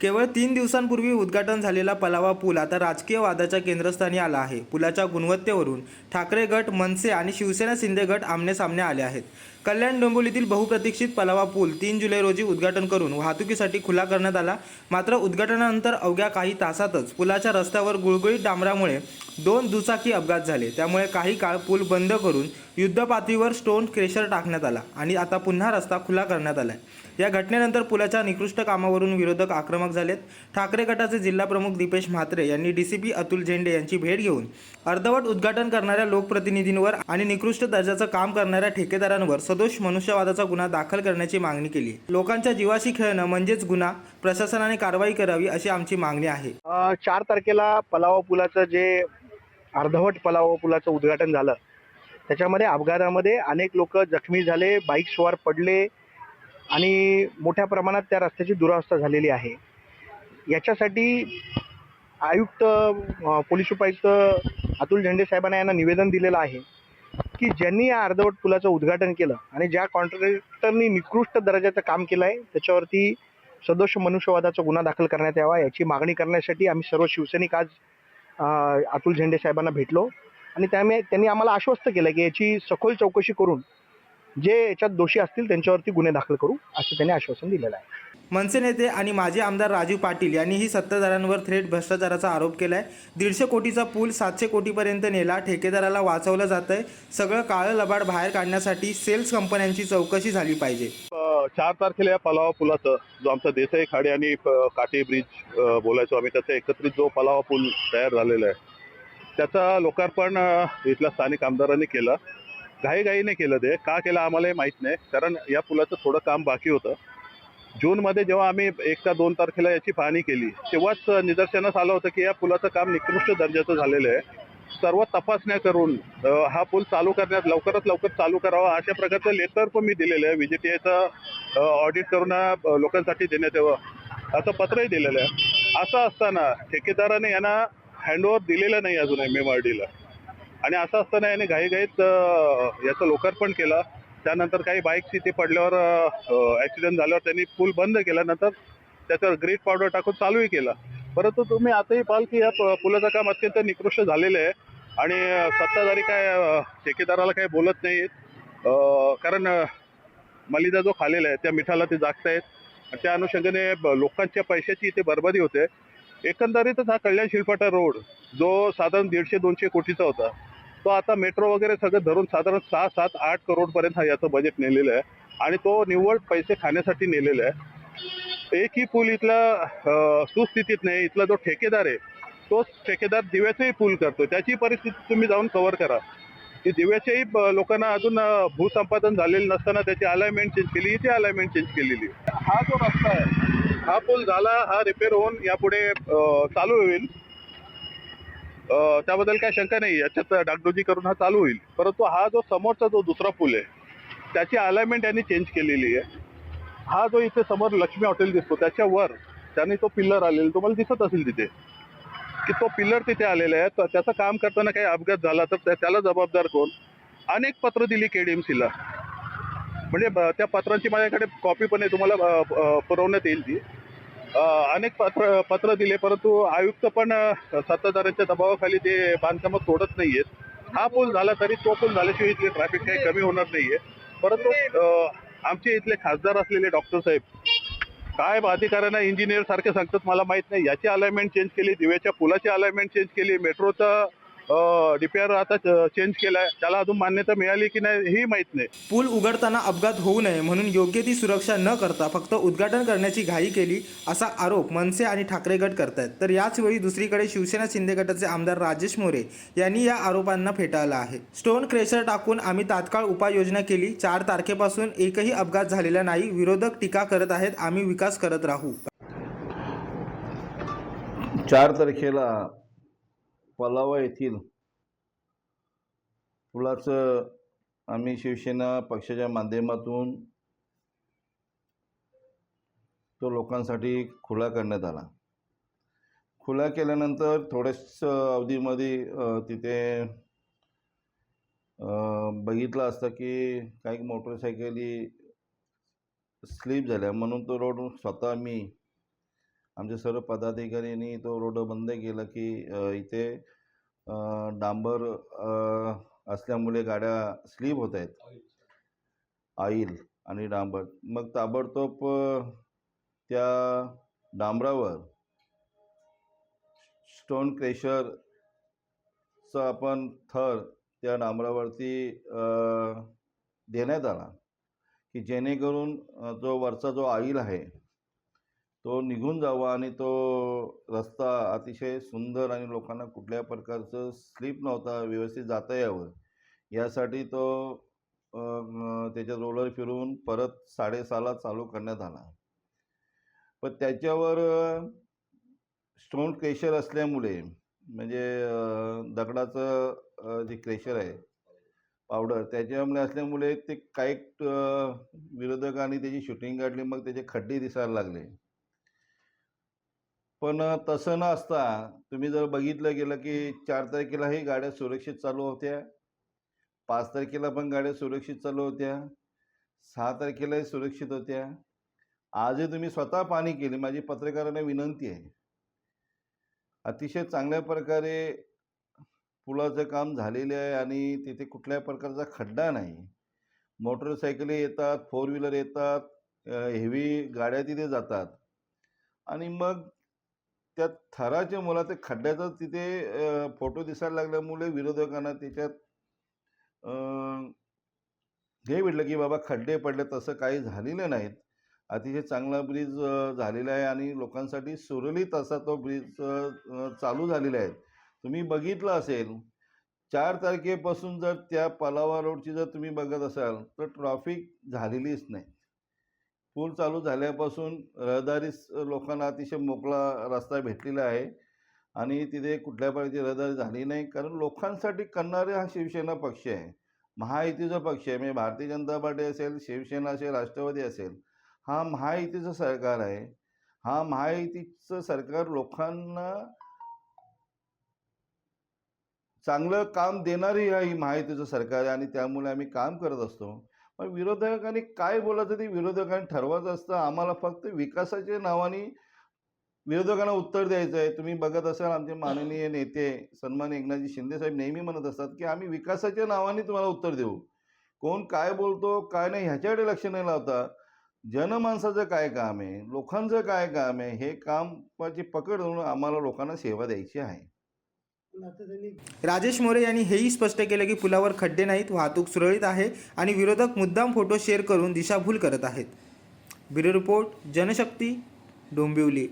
केवळ तीन दिवसांपूर्वी उद्घाटन झालेला पलावा पूल आता राजकीय वादाच्या केंद्रस्थानी आला आहे. पुलाच्या गुणवत्तेवरून ठाकरे गट मनसे आणि शिवसेना शिंदे गट आमनेसामने आले आहेत. कल्याण डोंबिवलीतील बहुप्रतीक्षित पलावा पूल तीन जुलै रोजी उद्घाटन करून वाहतुकीसाठी खुला करण्यात आला. मात्र उद्घाटनानंतर अवघ्या काही तासातच पुलाच्या रस्त्यावर गुळगुळीत डांबरामुळे दोन दुचाकी अपघात झाले. त्यामुळे काही काळ पूल बंद करून युद्धपातळीवर स्टोन क्रेशर टाकण्यात आला आणि आता पुन्हा रस्ता खुला करण्यात आला या घटनेनंतर पुलाच्या निकृष्ट कामावरून विरोधक आक्रमक झालेत. ठाकरे गटाचे जिल्हाप्रमुख दीपेश म्हात्रे यांनी डी सी पी अतुल झेंडे यांची भेट घेऊन अर्धवट उद्घाटन करणाऱ्या लोकप्रतिनिधींवर आणि निकृष्ट दर्जाचं काम करणाऱ्या ठेकेदारांवर सदोष मनुष्यवादाचा गुन्हा दाखल करण्याची मागणी केली. लोकांच्या जीवाशी खेळणं म्हणजेच गुन्हा प्रशासनाने कारवाई करावी अशी आमची मागणी आहे. चार तारखेला पलावा पुलाचं जे अर्धवट पलावा पुलाचं उद्घाटन झालं त्याच्यामध्ये अपघातामध्ये अनेक लोक जखमी झाले बाईक स्वार पडले आणि मोठ्या प्रमाणात त्या रस्त्याची दुरावस्था झालेली आहे. याच्यासाठी आयुक्त पोलीस उपायुक्त अतुल झेंडे साहेबांना यांना निवेदन दिलेलं आहे की ज्यांनी या अर्धवट पुलाचं उद्घाटन केलं आणि ज्या कॉन्ट्रॅक्टरनी निकृष्ट दर्जाचं काम केलं आहे त्याच्यावरती सदोष मनुष्यवादाचा गुन्हा दाखल करण्यात यावा याची मागणी करण्यासाठी आम्ही सर्व शिवसैनिक आज अतुल झेंडे साहेबांना भेटलो. आणि त्यामुळे त्यांनी आम्हाला आश्वस्त केलं की याची सखोल चौकशी करून जे याच्यात दोषी असतील त्यांच्यावरती गुन्हे दाखल करू असं त्यांनी आश्वासन दिलेलं आहे. मनसे नेते आणि माजी आमदार राजू पाटील यांनीही सत्ताधाऱ्यांवर थेट भ्रष्टाचाराचा आरोप केलाय. दीडशे कोटीचा पूल सातशे कोटीपर्यंत नेला ठेकेदाराला वाचवलं जातंय. सगळं काळं लबाड बाहेर काढण्यासाठी सेल्स कंपन्यांची चौकशी झाली पाहिजे. चार तारखेला या पलावा पुलाचं जो आमचा देसाई खाडी आणि काटे ब्रिज बोलायचो आम्ही त्याचा एकत्रित जो पलावा पूल तयार झालेला आहे त्याचा लोकार्पण इथल्या स्थानिक आमदारांनी केलं. घाईघाईने केलं ते. का केलं आम्हालाही माहीत नाही. कारण या पुलाचं थोडं काम बाकी होतं. जूनमध्ये जेव्हा आम्ही एक का दोन तारखेला याची पाहणी केली तेव्हाच निदर्शनास आलं होतं की या पुलाचं काम निकृष्ट दर्जाचं झालेलं आहे. सर्व तपासण्या करून हा पूल चालू करण्यात लवकरात लवकर चालू करावा अशा प्रकारचं लेटर पण मी दिलेलं आहे. व्हीजीटीएचं ऑडिट करून लोकांसाठी देण्यात यावं असं पत्रही दिलेलं आहे. असं असताना ठेकेदाराने यांना हँडओव्हर दिलेलं नाही अजून एम एम आर डीला आणि असं असताना याने घाईघाईत याचं लोकार्पण केलं. त्यानंतर काही बाईक्स इथे पडल्यावर ॲक्सिडेंट झाल्यावर त्यांनी पूल बंद केला. नंतर त्याच्यावर ग्रीट पावडर टाकून चालूही केलं. परंतु तुम्ही आताही पाहाल की या पुलाचं काम अत्यंत निकृष्ट झालेलं आहे. आणि सत्ताधारी काय ठेकेदाराला काही बोलत नाहीत. कारण मलिदा जो खालेला आहे त्या मिठाला ते जागतायत. आहेत त्या अनुषंगाने ब- लोकांच्या पैशाची इथे बरबादी होते. एकंदरीतच हा कल्याण शिलपाटा रोड जो साधारण दीडशे दोनशे कोटीचा होता तो आता मेट्रो वगैरे सगळं धरून साधारण सहा सात आठ करोडपर्यंत हा याचं बजेट नेलेलं आहे. आणि तो निव्वळ पैसे खाण्यासाठी नेलेला आहे. एकही पूल इथला सुस्थितीत नाही. इथला जो ठेकेदार आहे तोच ठेकेदार दिव्याचंही पूल करतो त्याची परिस्थिती तुम्ही जाऊन कव्हर करा. की दिव्याच्याही लोकांना अजून भूसंपादन झालेलं नसताना त्याची अलाइनमेंट चेंज केली इथे अलाइनमेंट चेंज केलेली. हा जो रस्ता आहे हा पूल झाला हा रिपेअर होऊन यापुढे चालू होईल. त्याबद्दल काय शंका नाही याच्यात डागडोजी करून हा चालू होईल. परंतु हा जो समोरचा जो दुसरा पूल आहे त्याची अलाइनमेंट यांनी चेंज केलेली आहे. हा जो इथे समोर लक्ष्मी हॉटेल दिसतो त्याच्यावर त्याने तो पिल्लर आलेला तुम्हाला दिसत असेल तिथे. की तो पिलर तिथे आलेला आहे. तर त्याचं काम करताना काही अपघात झाला तर त्याला जबाबदार कोण? अनेक पत्र दिली केडीएमसीला म्हणजे त्या पत्रांची माझ्याकडे कॉपी पण आहे तुम्हाला पुरवण्यात येईल ती. अनेक पत्र पत्र दिले परंतु आयुक्त पण सत्ताधाऱ्यांच्या दबावाखाली ते बांधकामं तोडत नाहीयेत. हा पूल झाला तरी तो पूल झाल्याशिवाय इथले ट्रॅफिक काही कमी होणार नाहीये. परंतु आमचे इथले खासदार असलेले डॉक्टर साहेब काय अधिकाऱ्यांना इंजिनियर सारखे सांगतात मला माहीत नाही. याची अलाइनमेंट चेंज केली दिव्याच्या पुलाची अलाइनमेंट चेंज केली मेट्रोचं रिपेअर आता चेंज केलाय. त्याला अजून मान्यता मिळाली की नाही हेही माहीत नाही. पूल उघडताना अपघात होऊ नये म्हणून योग्य ती सुरक्षा न करता फक्त उद्घाटन करण्याची घाई केली असा आरोप मनसे आणि ठाकरे गट करतायत. तर याच वेळी दुसरीकडे शिवसेना शिंदे गटाचे आमदार राजेश मोरे यांनी या आरोपांना फेटाळलं आहे. स्टोन क्रेशर टाकून आम्ही तात्काळ उपाययोजना केली. चार तारखेपासून एकही अपघात झालेला नाही. विरोधक टीका करत आहेत. आम्ही विकास करत राहू. चार तारखेला पलावा येथील पुलाचं आम्ही शिवसेना पक्षाच्या माध्यमातून तो लोकांसाठी खुला करण्यात आला. खुला केल्यानंतर थोड्याच अवधीमध्ये तिथे बघितलं असतं की काही मोटरसायकली स्लिप झाल्या. म्हणून तो रोड स्वतः मी आमचे सर्व पदाधिकाऱ्यांनी तो रोड बंद केला की इथे डांबर असल्यामुळे गाड्या स्लिप होत आहेत. ऑइल आणि डांबर. मग ताबडतोब त्या डांबरावर स्टोन क्रेशरचा आपण थर त्या डांबरावरती देण्यात आला की जेणेकरून जो वरचा जो ऑइल आहे तो निघून जावा आणि तो रस्ता अतिशय सुंदर आणि लोकांना कुठल्या प्रकारचं स्लीप नव्हता व्यवस्थित जाता यावं. यासाठी तो त्याच्यात रोलर फिरून परत साडेसहाला चालू करण्यात आला. पण त्याच्यावर स्टोन क्रेशर असल्यामुळे म्हणजे दगडाचं जे क्रेशर आहे पावडर त्याच्यामुळे असल्यामुळे ते काही विरोधकांनी त्याची शूटिंग काढली मग त्याचे खड्डे दिसायला लागले. पण तसं न असता तुम्ही जर बघितलं गेलं की चार तारखेलाही गाड्या सुरक्षित चालू होत्या. पाच तारखेला पण गाड्या सुरक्षित चालू होत्या. सहा तारखेलाही सुरक्षित होत्या. आजही तुम्ही स्वतः पाणी केली. माझी पत्रकारांना विनंती आहे. अतिशय चांगल्या प्रकारे पुलाचं काम झालेले आहे आणि तिथे कुठल्या प्रकारचा खड्डा नाही. मोटरसायकली येतात फोर व्हीलर येतात हेवी गाड्या तिथे जातात. आणि मग त्या थराच्या मुलाचे खड्ड्याचा तिथे फोटो दिसायला लागल्यामुळे विरोधकांना त्याच्यात हे भेटलं की बाबा खड्डे पडले तसं काही झालेलं नाहीत. अतिशय चांगला ब्रिज झालेला आहे आणि लोकांसाठी सुरळीत असा तो ब्रिज चालू झालेला आहे. तुम्ही बघितलं असेल चार तारखेपासून जर त्या पलावा रोडची जर तुम्ही बघत असाल तर ट्रॉफिक झालेलीच नाही. पूल चालू झाल्यापासून रहदारी लोकांना अतिशय मोकळा रस्ता भेटलेला आहे. आणि तिथे कुठल्या प्रकारची रहदारी झाली नाही. कारण लोकांसाठी करणारे हा शिवसेना पक्ष आहे. महायुतीचा पक्ष आहे. म्हणजे भारतीय जनता पार्टी असेल शिवसेना असेल राष्ट्रवादी असेल हा महायुतीचं सरकार आहे. हा महायुतीचं सरकार लोकांना चांगलं काम देणारी ही महायुतीचं सरकार आहे. आणि त्यामुळे आम्ही काम करत असतो. पण विरोधकांनी काय बोलायचं ते विरोधकांनी ठरवायचं असतं. आम्हाला फक्त विकासाच्या नावाने विरोधकांना उत्तर द्यायचं आहे. तुम्ही बघत असाल आमचे माननीय नेते सन्मान्य एकनाथजी शिंदे साहेब नेहमी म्हणत असतात की आम्ही विकासाच्या नावाने तुम्हाला उत्तर देऊ. कोण काय बोलतो काय नाही ह्याच्याकडे लक्ष नाही लावता. जनमानसाचं काय काम आहे? लोकांचं काय काम आहे? हे कामाची पकड धरून आम्हाला लोकांना सेवा द्यायची आहे. राजेश मोरे यांनी हेही स्पष्ट केलं की पुलावर खड्डे नाहीत वाहतूक सुरळीत आहे आणि विरोधक मुद्दाम फोटो शेअर करून दिशाभूल करत आहेत. Bureau report Janshakti Dombivli.